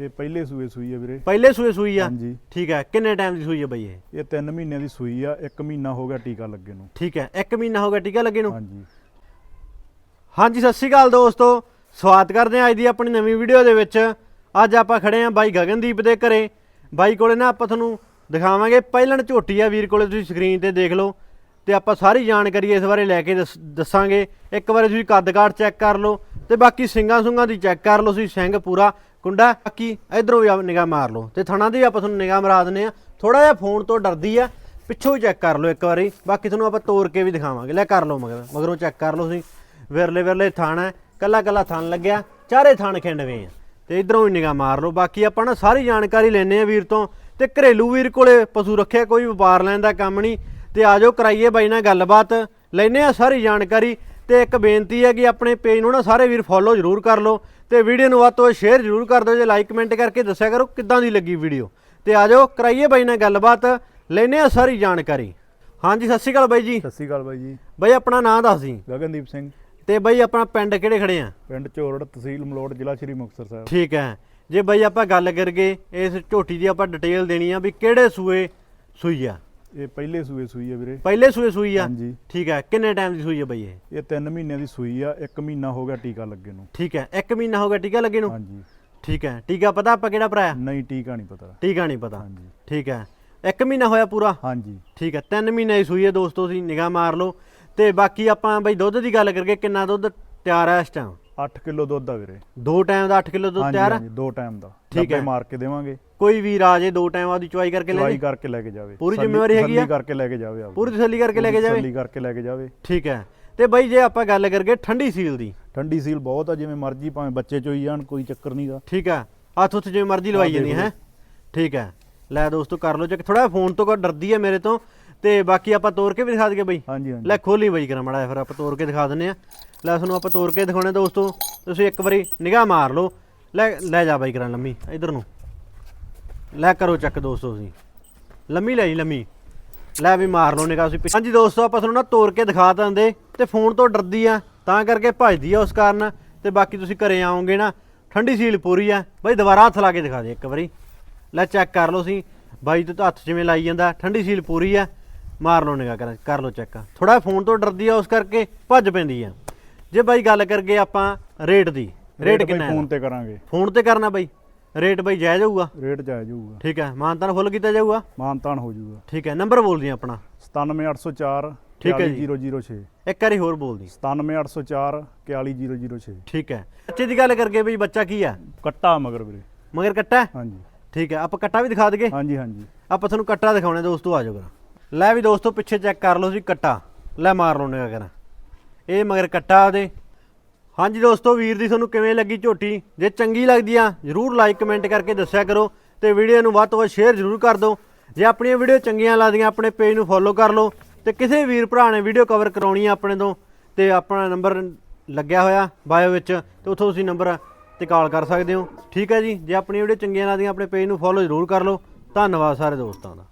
ਇਹ ਪਹਿਲੇ ਸੂਏ ਸੂਈ ਆ ਵੀਰੇ। ਪਹਿਲੇ ਸੂਏ ਸੂਈ ਆ? ਹਾਂਜੀ। ਠੀਕ ਹੈ ਕਿੰਨੇ ਟਾਈਮ ਦੀ ਸੂਈ ਹੈ ਬਈ ਇਹ? ਇਹ 3 ਮਹੀਨਿਆਂ ਦੀ ਸੂਈ ਆ 1 ਮਹੀਨਾ ਹੋ ਗਿਆ ਟੀਕਾ ਲੱਗੇ ਨੂੰ। ਠੀਕ ਹੈ 1 ਮਹੀਨਾ ਹੋ ਗਿਆ ਟੀਕਾ ਲੱਗੇ ਨੂੰ? ਹਾਂਜੀ। ਹਾਂਜੀ ਸਤਿ ਸ਼੍ਰੀ ਅਕਾਲ ਦੋਸਤੋ। ਸਵਾਗਤ ਕਰਦੇ ਹਾਂ ਅੱਜ ਦੀ ਆਪਣੀ ਨਵੀਂ ਵੀਡੀਓ ਦੇ ਵਿੱਚ। ਅੱਜ ਆਪਾਂ ਖੜੇ ਹਾਂ ਬਾਈ ਗਗਨਦੀਪ ਦੇ ਘਰੇ। ਬਾਈ ਕੋਲੇ ਨਾ ਆਪਾਂ ਤੁਹਾਨੂੰ ਦਿਖਾਵਾਂਗੇ ਪਹਿਲਣ ਝੋਟੀ ਆ ਵੀਰ ਕੋਲੇ ਤੁਸੀਂ ਸਕਰੀਨ ਤੇ ਦੇਖ ਲਓ। ਤੇ ਆਪਾਂ ਸਾਰੀ ਜਾਣਕਾਰੀ ਇਸ ਬਾਰੇ ਲੈ ਕੇ ਦੱਸ- ਦੱਸਾਂਗੇ। ਇੱਕ ਵਾਰੀ ਤੁਸੀਂ ਕੱਦ ਕਾਠ ਚੈੱਕ ਕਰ ਲਓ ਤੇ ਬਾਕੀ ਸਿੰਗਾਂ ਸੁੰਗਾਂ ਦੀ ਚੈੱਕ ਕਰ ਲਓ ਤੁਸੀਂ ਸਿੰਘ ਪੂਰਾ ਕੁੰਡਾ, ਬਾਕੀ ਇਧਰੋਂ ਵੀ ਨਿਗਾਹ ਮਾਰ ਲਓ। ਤੇ ਥਣਾ ਦੀ ਆਪਾਂ ਤੁਹਾਨੂੰ ਨਿਗਾਹ ਮਰਾ ਦਿੰਨੇ ਆ ਥੋੜਾ ਜਿਹਾ ਫੋਨ ਤੋਂ ਡਰਦੀ ਆ, ਪਿੱਛੋਂ ਚੈੱਕ ਕਰ ਲਓ ਇੱਕ ਵਾਰੀ। ਬਾਕੀ ਤੁਹਾਨੂੰ ਆਪਾਂ ਤੋੜ ਕੇ ਵੀ ਦਿਖਾਵਾਂਗੇ। ਲੈ ਕਰ ਲਓ ਮਗਰ, ਮਗਰੋਂ ਚੈੱਕ ਕਰ ਲਓ ਤੁਸੀਂ। ਵਿਰਲੇ ਵਿਰਲੇ ਥਣ ਹੈ, ਕੱਲਾ ਕੱਲਾ ਥਣ ਲੱਗਿਆ। ਚਾਰੇ ਥਣ ਖਿੰਡਵੇਂ ਆ। ਤੇ ਇਧਰੋਂ ਵੀ ਨਿਗਾਹ ਮਾਰ ਲਓ। ਬਾਕੀ ਆਪਾਂ ਨਾ ਸਾਰੀ ਜਾਣਕਾਰੀ ਲੈਣੇ ਆ ਵੀਰ ਤੋਂ। ਤੇ ਘਰੇਲੂ ਵੀਰ ਕੋਲੇ ਪਸ਼ੂ ਰੱਖਿਆ, ਕੋਈ ਵਪਾਰ ਲੈਣ ਦਾ ਕੰਮ ਨਹੀਂ। ਤੇ ਆਜੋ ਕਰਾਈਏ ਬਾਈ ਨਾਲ ਗੱਲਬਾਤ। ਲੈਣੇ ਆ ਸਾਰੀ ਜਾਣਕਾਰੀ। ਤੇ ਇੱਕ ਬੇਨਤੀ ਹੈ ਕਿ ਆਪਣੇ ਪੇਜ ਨੂੰ ਨਾ ਸਾਰੇ ਵੀਰ ਫੋਲੋ ਜ਼ਰੂਰ ਕਰ ਲਓ ਤੇ ਵੀਡੀਓ ਨੂੰ ਵੱਧ ਤੋਂ ਵੱਧ ਸ਼ੇਅਰ ਜ਼ਰੂਰ ਕਰ ਦਿਓ ਜੇ ਲਾਈਕ ਕਮੈਂਟ ਕਰਕੇ ਦੱਸਿਆ ਕਰੋ ਕਿੱਦਾਂ ਦੀ ਲੱਗੀ ਵੀਡੀਓ। ਤੇ ਆਜੋ ਕਰਾਈਏ ਬਾਈ ਨਾਲ ਗੱਲਬਾਤ ਲੈਣੇ ਆ ਸਾਰੀ ਜਾਣਕਾਰੀ। ਹਾਂਜੀ ਸਤਿ ਸ਼੍ਰੀ ਅਕਾਲ ਬਾਈ ਜੀ। ਸਤਿ ਸ਼੍ਰੀ ਅਕਾਲ ਬਾਈ ਜੀ। ਬਾਈ ਆਪਣਾ ਨਾਮ ਦੱਸ ਦੀ ਗਗਨਦੀਪ ਸਿੰਘ। ਤੇ ਬਾਈ ਆਪਣਾ ਪਿੰਡ ਕਿਹੜੇ ਖੜੇ ਆ? ਪਿੰਡ ਝੋਰੜ ਤਹਿਸੀਲ ਮਲੋੜ ਜ਼ਿਲ੍ਹਾ ਸ਼੍ਰੀ ਮੁਕਤਸਰ ਸਾਹਿਬ। ਠੀਕ ਹੈ। ਜੇ ਬਾਈ ਆਪਾਂ ਗੱਲ ਕਰਗੇ ਇਸ ਝੋਟੀ ਦੀ ਆਪਾਂ ਡਿਟੇਲ ਦੇਣੀ ਆ ਵੀ ਕਿਹੜੇ ਸੂਏ ਸੂਈ ਆ। ਇਹ ਪਹਿਲੇ ਸੂਏ ਸੂਈ ਆ ਵੀਰੇ। ਪਹਿਲੇ ਸੂਏ ਸੂਈ ਆ? ਹਾਂਜੀ। ਠੀਕ ਹੈ ਕਿੰਨੇ ਟਾਈਮ ਦੀ ਸੂਈ ਆ ਬਾਈ ਇਹ? ਇਹ 3 ਮਹੀਨਿਆਂ ਦੀ ਸੂਈ ਆ। 1 ਮਹੀਨਾ ਹੋ ਗਿਆ ਟੀਕਾ ਲੱਗੇ ਨੂੰ। ਠੀਕ ਹੈ 1 ਮਹੀਨਾ ਹੋ ਗਿਆ ਟੀਕਾ ਲੱਗੇ ਨੂੰ? ਹਾਂਜੀ। ਠੀਕ ਹੈ ਟੀਕਾ ਪਤਾ ਆਪਾਂ ਕਿਹੜਾ ਭਰਾਇਆ ਨਹੀਂ ਟੀਕਾ ਨਹੀਂ ਪਤਾ। ਟੀਕਾ ਨਹੀਂ ਪਤਾ। ਹਾਂਜੀ। ਠੀਕ ਹੈ 1 ਮਹੀਨਾ ਹੋਇਆ ਪੂਰਾ? ਹਾਂਜੀ। ਠੀਕ ਹੈ 3 ਮਹੀਨੇ ਦੀ ਸੂਈ ਹੈ ਦੋਸਤੋ ਤੁਸੀਂ ਨਿਗਾਹ ਮਾਰ ਲਓ। ਤੇ ਬਾਕੀ ਆਪਾਂ ਬਈ ਦੁੱਧ ਦੀ ਗੱਲ ਕਰਕੇ ਕਿੰਨਾ ਦੁੱਧ ਤਿਆਰ ਹੈ ਇਸ ਟਾਈਮ 8 ਕਿਲੋ ਦੁੱਧ ਆ ਵੀਰੇ। ਦੋ ਟਾਈਮ ਦਾ 8 ਕਿਲੋ ਦੁੱਧ ਹਾਂਜੀ ਤਿਆਰ? ਹਾਂਜੀ ਦੋ ਟਾਈਮ ਦਾ। ਠੀਕ ਡੱਬੇ ਹੈ। ਮਾਰ ਕੇ ਦੇਵਾਂਗੇ। ਕੋਈ ਵੀਰ ਆ ਜੇ ਦੋ ਟਾਈਮ ਆਦੀ ਚੁਆਈ ਕਰਕੇ ਲੈ ਚਵਾਈ ਜੇ। ਕਰਕੇ ਲੈ ਕੇ ਜਾਵੇ। ਪੂਰੀ ਤਸੱਲੀ- ਜ਼ਿੰਮੇਵਾਰੀ ਹੈਗੀ ਆ? ਤਸੱਲੀ ਕਰਕੇ ਲੈ ਕੇ ਜਾਵੇ। ਪੂਰੀ ਤਸੱਲੀ ਕਰਕੇ ਲੈ ਕੇ ਜਾਵੇ? ਤਸੱਲੀ ਕਰਕੇ ਲੈ ਕੇ ਜਾਵੇ। ਠੀਕ ਹੈ। ਤੇ ਬਾਈ ਜੇ ਆਪਾਂ ਗੱਲ ਕਰਗੇ ਠੰਡੀ ਸੀਲ ਦੀ? ਠੰਡੀ ਸੀਲ ਬਹੁਤ ਆ ਜਿਵੇਂ ਮਰਜ਼ੀ ਭਾਵੇਂ ਬੱਚੇ ਚੋਈ ਜਾਣ ਕੋਈ ਚੱਕਰ ਨਹੀਂਗਾ ਠੀਕ ਹੈ। ਹੱਥ ਉੱਥੇ ਜਿਵੇਂ ਮਰਜ਼ੀ ਲਵਾਈ ਜਾਂਦੀ ਹੈ ਠੀਕ ਹੈ। ਲੈ ਦੋਸਤੋ ਕਰ ਲਓ ਚੈੱਕ। ਥੋੜਾ ਫੋਨ ਤੋਂ ਕੋ ਡਰਦੀ ਹੈ ਮੇਰੇ ਤੋਂ। ਤੇ ਬਾਕੀ ਆਪਾਂ ਤੋੜ ਕੇ ਵੀ ਦਿਖਾ ਦਈਏ ਬਾਈ। ਹਾਂਜੀ ਹਾਂਜੀ। ਲੈ ਖੋਲੀ ਬਾਈ ਕਰਾਂ ਮੜਾ ਫਿਰ ਆਪਾਂ ਤੋੜ ਕੇ ਦਿਖਾ ਦਿੰਨੇ ਆ ਲੈ ਤੁਹਾਨੂੰ ਆਪਾਂ ਤੋੜ ਕੇ ਦਿਖਾਉਣੇ ਦੋਸਤੋ। ਤੁਸੀਂ ਇੱਕ ਵਾਰੀ ਨਿਗਾਹ ਮਾਰ ਲਓ। ਲੈ ਲੈ ਜਾ ਬਾਈ ਕਰਾਂ ਲੰਮੀ ਇਧਰ ਨੂੰ। ਲੈ ਕਰੋ ਚੱਕ ਦੋਸਤੋ ਤੁਸੀਂ। ਲੰਮੀ ਲੈ ਜੀ ਲੰਮੀ। ਲੈ ਵੀ ਮਾਰ ਲਓ ਨਿਗਾਹ ਤੁਸੀਂ ਹਾਂਜੀ ਦੋਸਤੋ ਆਪਾਂ ਤੁਹਾਨੂੰ ਨਾ ਤੋੜ ਕੇ ਦਿਖਾ ਦਿੰਦੇ। ਤੇ ਫੋਨ ਤੋਂ ਡਰਦੀ ਆ ਤਾਂ ਕਰਕੇ ਭੱਜਦੀ ਆ ਉਸ ਕਾਰਨ। ਤੇ ਬਾਕੀ ਤੁਸੀਂ ਘਰੇ ਆਓਗੇ ਨਾ ਠੰਡੀ ਸੀਲ ਪੂਰੀ ਆ। ਬਾਈ ਦੁਬਾਰਾ ਹੱਥ ਲਾ ਕੇ ਦਿਖਾ ਦੇ ਇੱਕ ਵਾਰੀ। ਲੈ ਚੈੱਕ ਕਰ ਲਓ ਤੁਸੀਂ। ਬਾਈ ਤੇ ਤਾਂ ਹੱਥ ਜਿਵੇਂ ਲਾਈ ਜਾਂਦਾ ਠੰਡੀ ਸੀਲ ਪੂਰੀ ਆ। ਮਾਰ ਲਓ ਨਿਗਾਹ ਕਰ ਕਰ ਲਓ ਚੈੱਕ। ਥੋੜਾ ਫੋਨ ਤੋਂ ਡਰਦੀ ਆ ਉਸ ਕਰਕੇ ਭੱਜ ਪੈਂਦੀ ਆ। ਜੇ ਬਾਈ ਗੱਲ ਕਰਗੇ ਆਪਾਂ ਰੇਟ ਦੀ ਰੇਟ ਕਿੰਨਾ ਫੋਨ ਹੈ ਤੇ ਕਰਾਂਗੇ। ਫੋਨ ਤੇ ਕਰਨਾ ਬਾਈ। ਰੇਟ ਬਾਈ ਜਾਇਜ਼ ਹੋਊਗਾ? ਰੇਟ ਜਾਇਜ਼ ਜਾਊਗਾ ਠੀਕ ਹੈ ਮਾਨਤਾਨ ਫੁੱਲ ਕੀਤਾ ਜਾਊਗਾ? ਮਾਨਤਾਨ ਹੋ ਜਾਊਗਾ। ਠੀਕ ਹੈ ਨੰਬਰ ਬੋਲ ਦੀ ਆਪਣਾ। 97804 ਠੀਕ ਹੈ ਜੀ। 41006 ਇੱਕ ਵਾਰੀ ਹੋਰ ਬੋਲ ਦੀ 97804 41006 ਠੀਕ ਹੈ ਬੱਚੇ ਦੀ ਗੱਲ ਕਰਕੇ ਬਈ ਬੱਚਾ ਕੀ ਆ? ਕੱਟਾ ਮਗਰ ਵੀਰੇ। ਮਗਰ ਕੱਟਾ? ਹੈ? ਹਾਂਜੀ। ਠੀਕ ਹੈ ਆਪਾਂ ਕੱਟਾ ਵੀ ਦਿਖਾ ਦਈਏ? ਹਾਂਜੀ ਹਾਂਜੀ। ਆਪਾਂ ਤੁਹਾਨੂੰ ਕੱਟਾ ਦਿਖਾਉਣੇ ਦੋਸਤੋ ਆ ਜਾਓਗਾ ਲੈ ਵੀ ਦੋਸਤੋ, ਪਿੱਛੇ ਚੈੱਕ ਕਰ ਲਓ ਤੁਸੀਂ ਕੱਟਾ। ਲੈ ਮਾਰ ਲਓ ਨਿਗਾ ਇਹ ਮਗਰ ਕੱਟਾ ਉਹਦੇ। ਹਾਂਜੀ ਦੋਸਤੋ, ਵੀਰ ਦੀ ਤੁਹਾਨੂੰ ਕਿਵੇਂ ਲੱਗੀ ਝੋਟੀ? ਜੇ ਚੰਗੀ ਲੱਗਦੀ ਆ, ਜਰੂਰ ਲਾਈਕ ਕਮੈਂਟ ਕਰਕੇ ਦੱਸਿਆ ਕਰੋ ਤੇ ਵੀਡੀਓ ਨੂੰ ਵੱਧ ਤੋਂ ਵੱਧ ਸ਼ੇਅਰ ਜਰੂਰ ਕਰ ਦਿਓ। ਜੇ ਆਪਣੀਆਂ ਵੀਡੀਓ ਚੰਗੀਆਂ ਲੱਗਦੀਆਂ, ਆਪਣੇ ਪੇਜ ਨੂੰ ਫੋਲੋ ਕਰ ਲਓ ਤੇ ਕਿਸੇ ਵੀਰ ਭਰਾ ਨੇ ਵੀਡੀਓ ਕਵਰ ਕਰਾਉਣੀ ਆ ਆਪਣੇ ਤੋਂ ਤੇ ਆਪਣਾ ਨੰਬਰ ਲੱਗਿਆ ਹੋਇਆ ਬਾਇਓ ਵਿੱਚ, ਤੇ ਉੱਥੋਂ ਤੁਸੀਂ ਨੰਬਰ ਤੇ ਕਾਲ ਕਰ ਸਕਦੇ ਹੋ। ਠੀਕ ਹੈ ਜੀ, ਜੇ ਆਪਣੀ ਵੀਡੀਓ ਚੰਗੀਆਂ ਲੱਗਦੀਆਂ, ਆਪਣੇ ਪੇਜ ਨੂੰ ਫੋਲੋ ਜਰੂਰ ਕਰ ਲਓ। ਧੰਨਵਾਦ ਸਾਰੇ ਦੋਸਤਾਂ ਦਾ।